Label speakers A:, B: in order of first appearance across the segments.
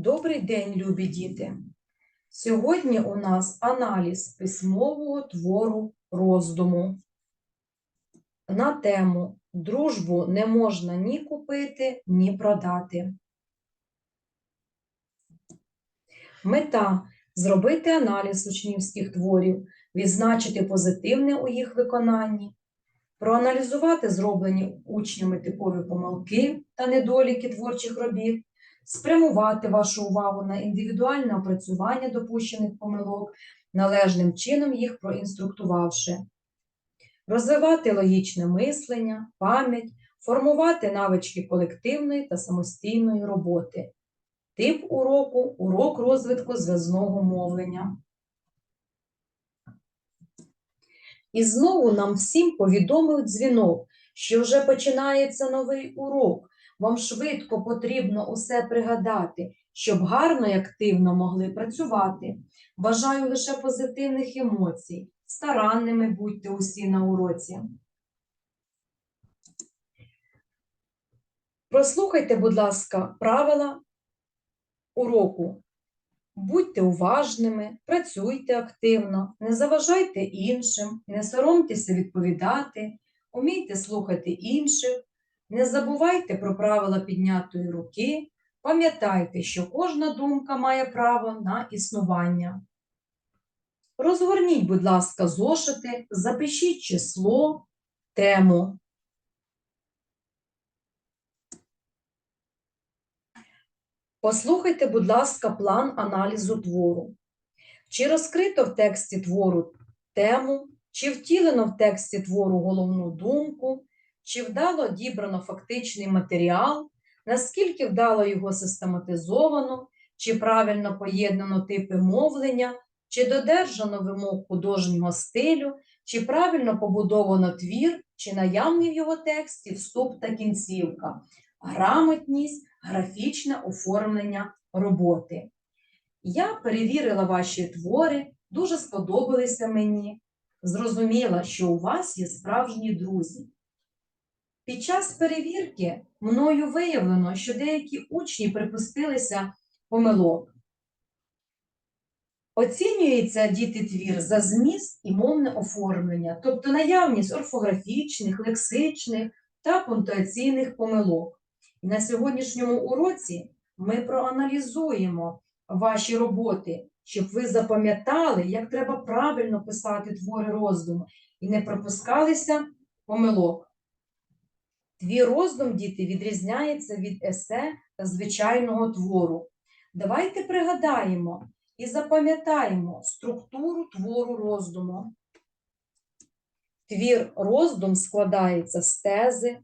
A: Добрий день, любі діти! Сьогодні у нас аналіз письмового твору роздуму на тему Дружбу не можна ні купити, ні продати. Мета зробити аналіз учнівських творів, відзначити позитивне у їх виконанні, проаналізувати зроблені учнями типові помилки та недоліки творчих робіт, спрямувати вашу увагу на індивідуальне опрацювання допущених помилок, належним чином їх проінструктувавши, розвивати логічне мислення, пам'ять, формувати навички колективної та самостійної роботи. Тип уроку урок розвитку зв'язного мовлення. І знову нам всім повідомив дзвінок, що вже починається новий урок. Вам швидко потрібно усе пригадати, щоб гарно і активно могли працювати. Бажаю лише позитивних емоцій. Старанними будьте усі на уроці. Прослухайте, будь ласка, правила уроку. Будьте уважними, працюйте активно, не заважайте іншим, не соромтеся відповідати, умійте слухати інших, не забувайте про правила піднятої руки, пам'ятайте, що кожна думка має право на існування. Розгорніть, будь ласка, зошити, запишіть число, тему. Послухайте, будь ласка, план аналізу твору. Чи розкрито в тексті твору тему, чи втілено в тексті твору головну думку, чи вдало дібрано фактичний матеріал, наскільки вдало його систематизовано, чи правильно поєднано типи мовлення, чи додержано вимог художнього стилю, чи правильно побудовано твір, чи наявний в його тексті вступ та кінцівка, грамотність, графічне оформлення роботи. Я перевірила ваші твори, дуже сподобалися мені. Зрозуміла, що у вас є справжні друзі. Під час перевірки мною виявлено, що деякі учні припустилися помилок. Оцінюється діти твір за зміст і мовне оформлення, тобто наявність орфографічних, лексичних та пунктуаційних помилок. І на сьогоднішньому уроці ми проаналізуємо ваші роботи, щоб ви запам'ятали, як треба правильно писати твори роздуму і не пропускалися помилок. Твій роздум, діти, відрізняється від есе та звичайного твору. Давайте пригадаємо і запам'ятаємо структуру твору роздуму. Твір роздум складається з тези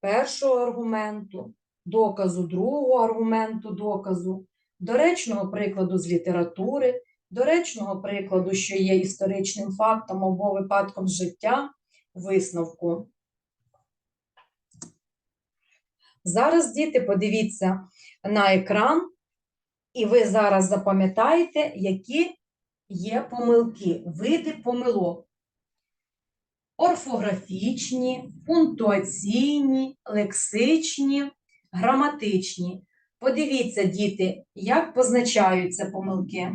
A: першого аргументу, доказу другого аргументу доказу, доречного прикладу з літератури, доречного прикладу, що є історичним фактом або випадком життя, висновку. Зараз, діти, подивіться на екран, і ви зараз запам'ятаєте, які є помилки, види помилок. Орфографічні, пунктуаційні, лексичні, граматичні. Подивіться, діти, як позначаються помилки.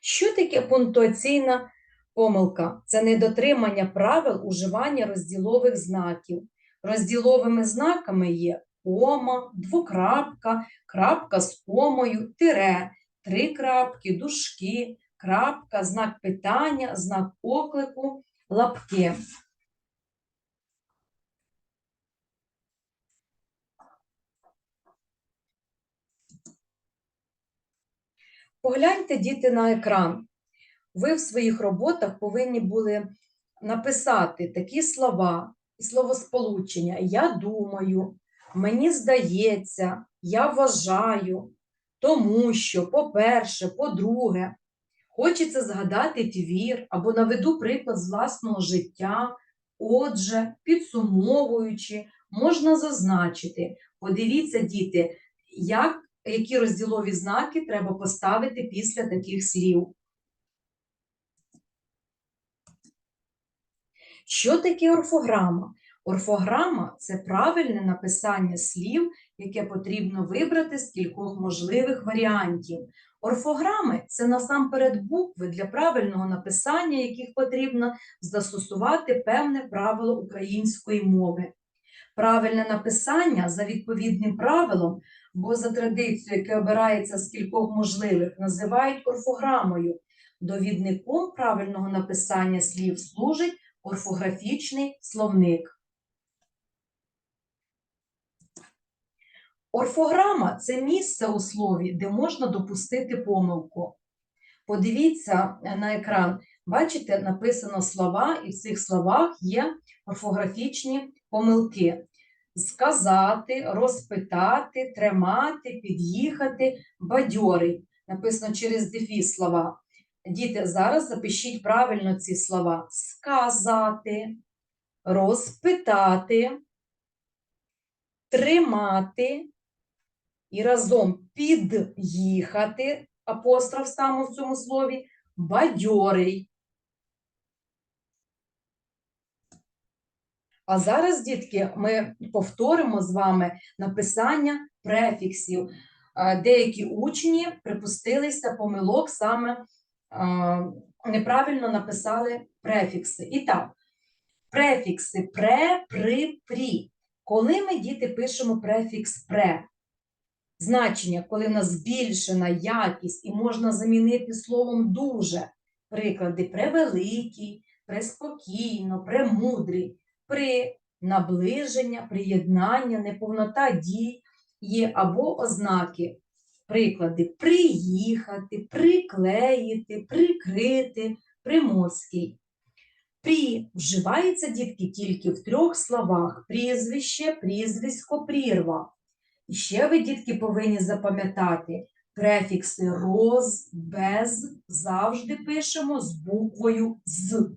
A: Що таке пунктуаційна помилка? Це недотримання правил уживання розділових знаків. Розділовими знаками є кома, двокрапка, крапка з комою, тире, три крапки, дужки, крапка, знак питання, знак оклику, лапки. Погляньте, діти, на екран. Ви в своїх роботах повинні були написати такі слова і словосполучення Я думаю, мені здається, я вважаю, тому що, по-перше, по-друге, хочеться згадати твір або наведу приклад з власного життя. Отже, підсумовуючи, можна зазначити, подивіться, діти, як, які розділові знаки треба поставити після таких слів. Що таке орфограма? Орфограма це правильне написання слів, яке потрібно вибрати з кількох можливих варіантів. Орфограми це насамперед букви для правильного написання, яких потрібно застосувати певне правило української мови. Правильне написання за відповідним правилом, бо за традицією, яке обирається з кількох можливих, називають орфограмою. Довідником правильного написання слів служить орфографічний словник. Орфограма це місце у слові, де можна допустити помилку. Подивіться на екран. Бачите, написано слова, і в цих словах є орфографічні помилки. Сказати, розпитати, тримати, під'їхати, бадьорий. Написано через дефіс слова. Діти, зараз запишіть правильно ці слова: сказати, розпитати, тримати і разом під'їхати, апостроф саме в цьому слові, бадьорий. А зараз, дітки, ми повторимо з вами написання префіксів. Е, Деякі учні припустилися помилок саме неправильно написали префікси. І так, префікси пре, при, прі. Коли ми, діти, пишемо префікс пре, значення, коли в нас збільшена якість і можна замінити словом дуже. Приклади превеликий, преспокійно, премудрий, при наближення, приєднання, неповнота дій є або ознаки. Приклади приїхати, приклеїти, прикрити, приморський. Прі вживається дітки тільки в трьох словах: прізвище, прізвисько, прірва. І ще ви, дітки, повинні запам'ятати префікси роз, без завжди пишемо з буквою з.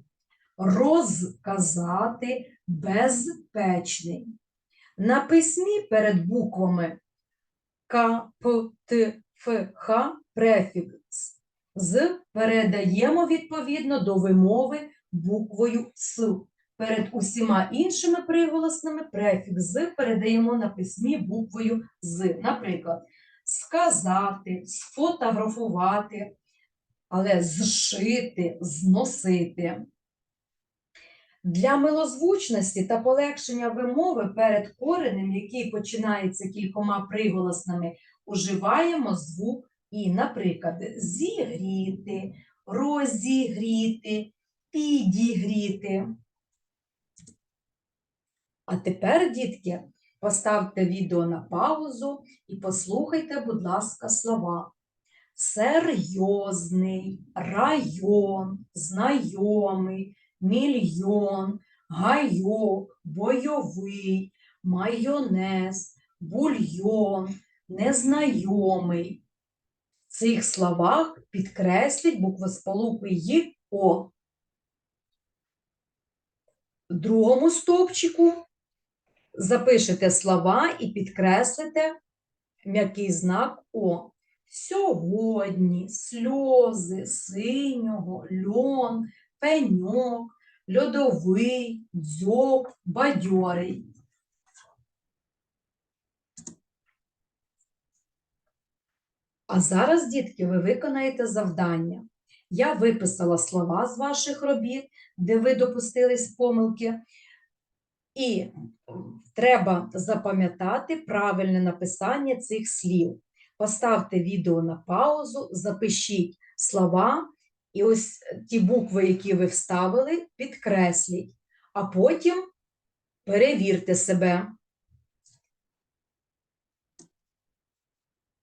A: Розказати безпечний. На письмі перед буквами К, П, Т, Ф, Х префікс з передаємо відповідно до вимови буквою С. Перед усіма іншими приголосними префікс з передаємо на письмі буквою з. Наприклад, сказати, сфотографувати, але зшити, зносити. Для милозвучності та полегшення вимови перед коренем, який починається кількома приголосними, уживаємо звук і, наприклад, зігріти, розігріти, підігріти. А тепер, дітки, поставте відео на паузу і послухайте, будь ласка, слова. Серйозний, район, знайомий, мільйон, гайок, бойовий, майонез, бульйон, незнайомий. В цих словах підкресліть буквосполуки й О. В другому стовпчику запишете слова і підкреслите м'який знак О. Сьогодні, сльози, синього, льон, пеньок, льодовий, дзьоб, бадьорий. А зараз, дітки, ви виконаєте завдання. Я виписала слова з ваших робіт, де ви допустились помилки, і треба запам'ятати правильне написання цих слів. Поставте відео на паузу, запишіть слова, і ось ті букви, які ви вставили, підкресліть, а потім перевірте себе.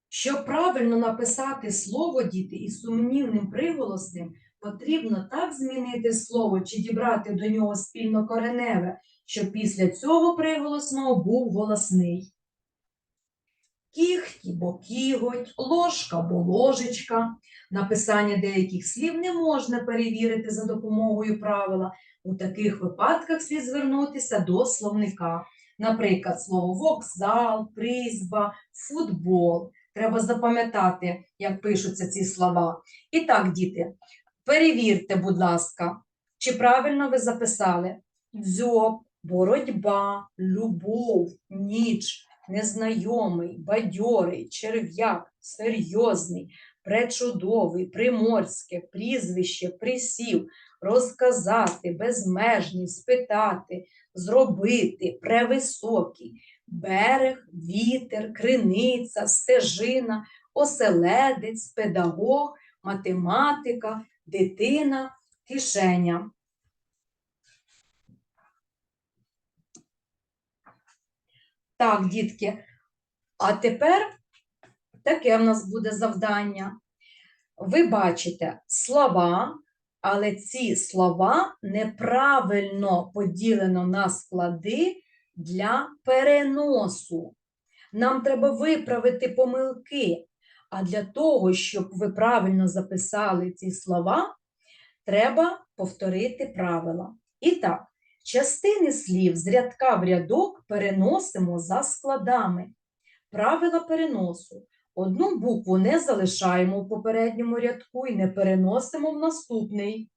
A: Щоб правильно написати слово діти із сумнівним приголосним, потрібно так змінити слово чи дібрати до нього спільно кореневе, щоб після цього приголосного був голосний. Кіхті, бо кіготь, ложка, бо ложечка. Написання деяких слів не можна перевірити за допомогою правила. У таких випадках слід звернутися до словника. Наприклад, слово вокзал, призьба, футбол. Треба запам'ятати, як пишуться ці слова. І так, діти, перевірте, будь ласка, чи правильно ви записали дзьоб, боротьба, любов, ніч, незнайомий, бадьорий, черв'як, серйозний, пречудовий, приморське, прізвище, присів, розказати, безмежний, спитати, зробити, превисокий, берег, вітер, криниця, стежина, оселедець, педагог, математика, дитина, кишеня. Так, дітки. А тепер таке в нас буде завдання. Ви бачите слова, але ці слова неправильно поділено на склади для переносу. Нам треба виправити помилки. А для того, щоб ви правильно записали ці слова, треба повторити правила. І так, частини слів з рядка в рядок переносимо за складами. Правила переносу. Одну букву не залишаємо в попередньому рядку і не переносимо в наступний.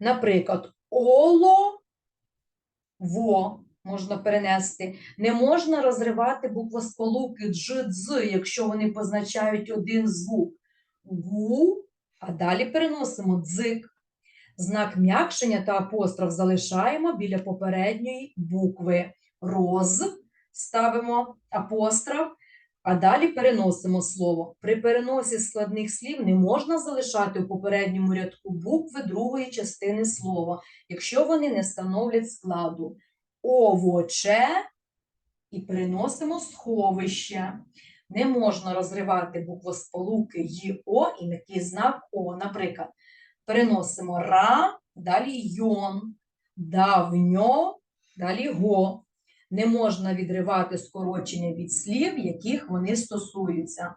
A: Наприклад, оло во можна перенести. Не можна розривати буквосполуки дж, дз, якщо вони позначають один звук. Гу, а далі переносимо дзик. Знак м'якшення та апостроф залишаємо біля попередньої букви. Роз ставимо апостроф, а далі переносимо слово. При переносі складних слів не можна залишати у попередньому рядку букви другої частини слова, якщо вони не становлять складу. Овоче і переносимо сховище. Не можна розривати буквосполуки й О і м'який знак О. Наприклад, переносимо ра, далі йон, давньо, далі го. Не можна відривати скорочення від слів, яких вони стосуються.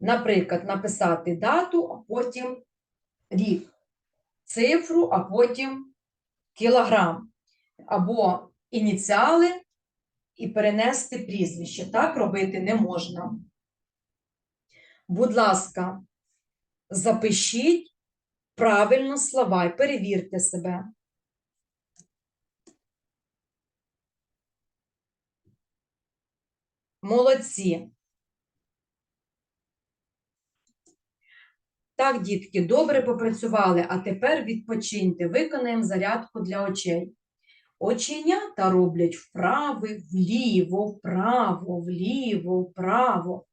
A: Наприклад, написати дату, а потім рік, цифру, а потім кілограм, або ініціали і перенести прізвище. Так робити не можна. Будь ласка, запишіть правильно слова і перевірте себе. Молодці. Так, дітки, добре попрацювали, а тепер відпочиньте, виконаємо зарядку для очей. Оченята роблять вправи, вліво, вправо, вліво, вправо,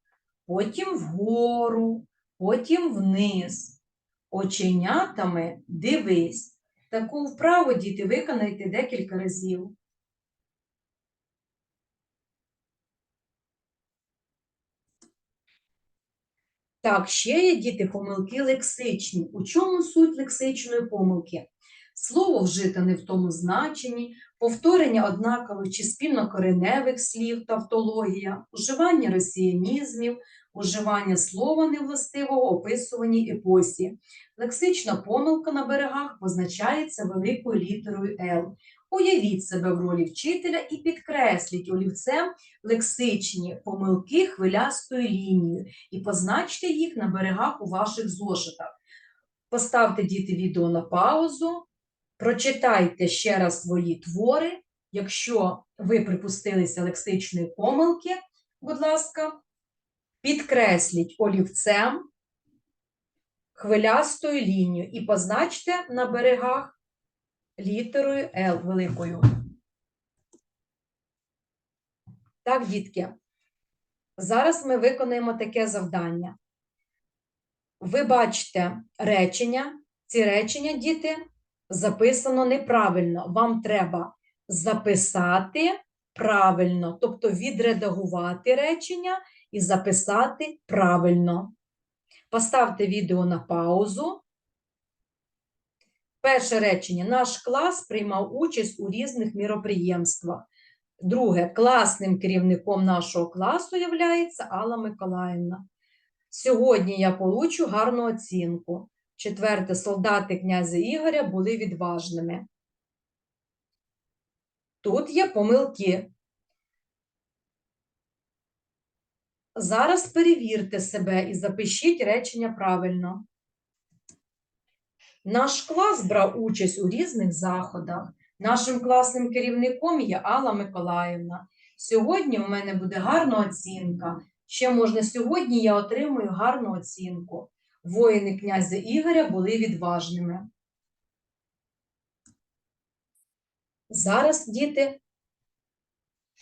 A: потім вгору, потім вниз. Оченятами дивись. Таку вправу, діти, виконайте декілька разів. Так, ще є діти помилки лексичні. У чому суть лексичної помилки? Слово вжите не в тому значенні, повторення однакових чи спільнокореневих слів, тавтологія, уживання росіянізмів, уживання слова невластивого описуваній епосі. Лексична помилка на берегах позначається великою літерою Л. Уявіть себе в ролі вчителя і підкресліть олівцем лексичні помилки хвилястою лінією і позначте їх на берегах у ваших зошитах. Поставте діти відео на паузу, прочитайте ще раз свої твори. Якщо ви припустилися лексичної помилки, будь ласка, підкресліть олівцем хвилястою лінією і позначте на берегах літерою Л великою. Так, дітки, зараз ми виконаємо таке завдання. Ви бачите речення. Ці речення, діти, записано неправильно. Вам треба записати правильно, тобто відредагувати речення і записати правильно. Поставте відео на паузу. Перше речення. Наш клас приймав участь у різних міроприємствах. Друге, класним керівником нашого класу є Алла Миколаївна. Сьогодні я получу гарну оцінку. Четверте, солдати князя Ігоря були відважними. Тут є помилки. Зараз перевірте себе і запишіть речення правильно. Наш клас брав участь у різних заходах. Нашим класним керівником є Алла Миколаївна. Сьогодні у мене буде гарна оцінка. Ще можна сьогодні я отримую гарну оцінку. Воїни князя Ігоря були відважними. Зараз, діти,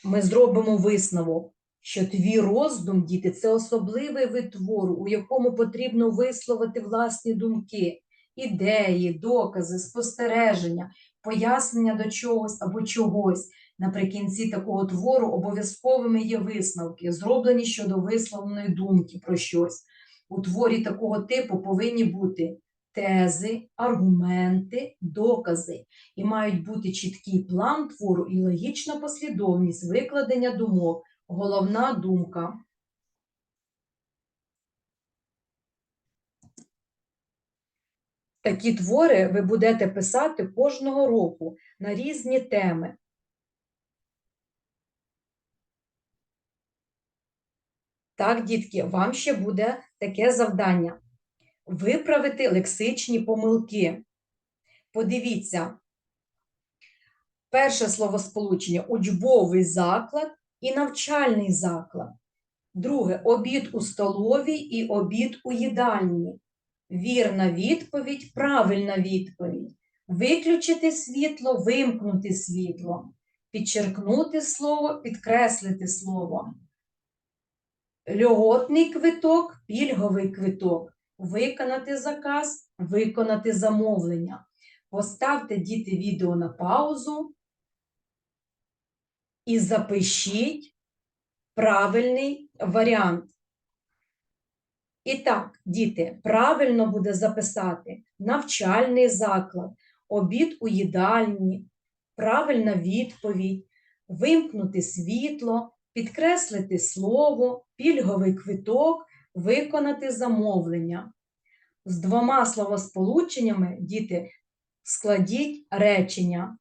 A: ми зробимо висновок, що твій роздум, діти, це особливий вид твору, у якому потрібно висловити власні думки, ідеї, докази, спостереження, пояснення до чогось або чогось. Наприкінці такого твору обов'язковими є висновки, зроблені щодо висловленої думки про щось. У творі такого типу повинні бути тези, аргументи, докази і мають бути чіткий план твору і логічна послідовність викладення думок, головна думка. Такі твори ви будете писати кожного року на різні теми. Так, дітки, вам ще буде таке завдання виправити лексичні помилки. Подивіться, перше словосполучення учбовий заклад і навчальний заклад. Друге обід у столовій і обід у їдальні. Вірна відповідь, правильна відповідь. Виключити світло, вимкнути світло. Підчеркнути слово, підкреслити слово. Льготний квиток, пільговий квиток. Виконати заказ, виконати замовлення. Поставте діти відео на паузу і запишіть правильний варіант. І так, діти, правильно буде записати навчальний заклад, обід у їдальні, правильна відповідь, вимкнути світло, підкреслити слово, пільговий квиток, виконати замовлення. З двома словосполученнями, діти, складіть речення.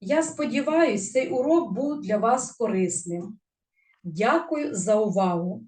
A: Я сподіваюся, цей урок був для вас корисним. Дякую за увагу!